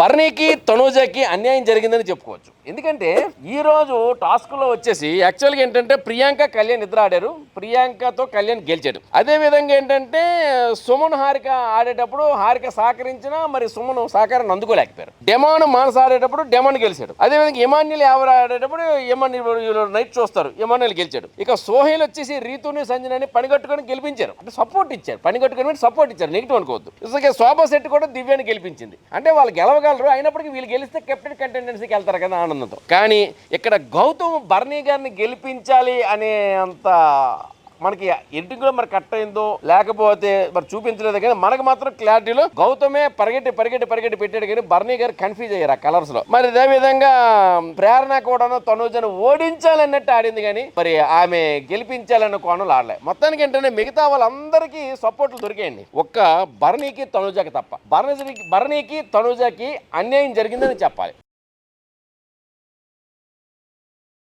పర్ణికి తనూజకి అన్యాయం జరిగిందని చెప్పుకోవచ్చు. ఎందుకంటే ఈ రోజు వచ్చేసి యాక్చువల్గా ఏంటంటే ప్రియాంక కళ్యాణ్ ఇద్దరు ఆడారు. ప్రియాంకతో కళ్యాణ్ గెలిచాడు. అదే విధంగా ఏంటంటే సుమన్ హారిక ఆడేటప్పుడు హారిక సహకరించిన మరి సుమన్ సహకారాన్ని అందుకోలేకపోయారు. డెమాన్ మానస ఆడేటప్పుడు డెమాన్ గెలిచాడు. అదే విధంగా ఇమాన్యుల్ ఎవరు ఆడేటప్పుడు ఇమాన్యుల్ నైట్ చూస్తారు ఇమాన్యుల్ గెలిచాడు. ఇక సోహెల్ వచ్చేసి రీతుని సంజనని పనిగట్టుకొని గెలిపించారు. అంటే సపోర్ట్ ఇచ్చారు. పనిగట్టుకొని సపోర్ట్ ఇచ్చారు. నెగిటివ్ అనుకోవద్దు. ఇసుక శోభా శెట్టి కూడా దివ్యాన్ని గెలిపించింది. అంటే వాళ్ళు గెలవగలరు. అయినప్పటికీ వీళ్ళు గెలిస్తే కెప్టెన్ కంటెండెన్సీకి వెళ్తారు కదా ఆనందం. ఆనందంతో కానీ ఇక్కడ గౌతమ్ బర్నీ గారిని గెలిపించాలి అనే అంత మనకి ఎడిటింగ్లో మరి కట్ అయిందో లేకపోతే మరి చూపించలేదు కానీ మనకు మాత్రం క్లారిటీలో గౌతమే పరిగెట్టి పరిగెట్టి పరిగెట్టి పెట్టాడు కానీ బర్నీ గారు కన్ఫ్యూజ్ అయ్యారు ఆ కలర్స్లో. మరి అదే విధంగా ప్రేరణ కూడా తనుజను ఓడించాలన్నట్టు ఆడింది కానీ మరి ఆమె గెలిపించాలన్న కోణంలో ఆడలే. మొత్తానికి ఏంటంటే మిగతా వాళ్ళందరికీ సపోర్ట్లు దొరికాయండి. ఒక్క బర్నీకి తనుజాకి తప్ప. బర్నీ బర్నీకి తనుజాకి అన్యాయం జరిగిందని చెప్పాలి.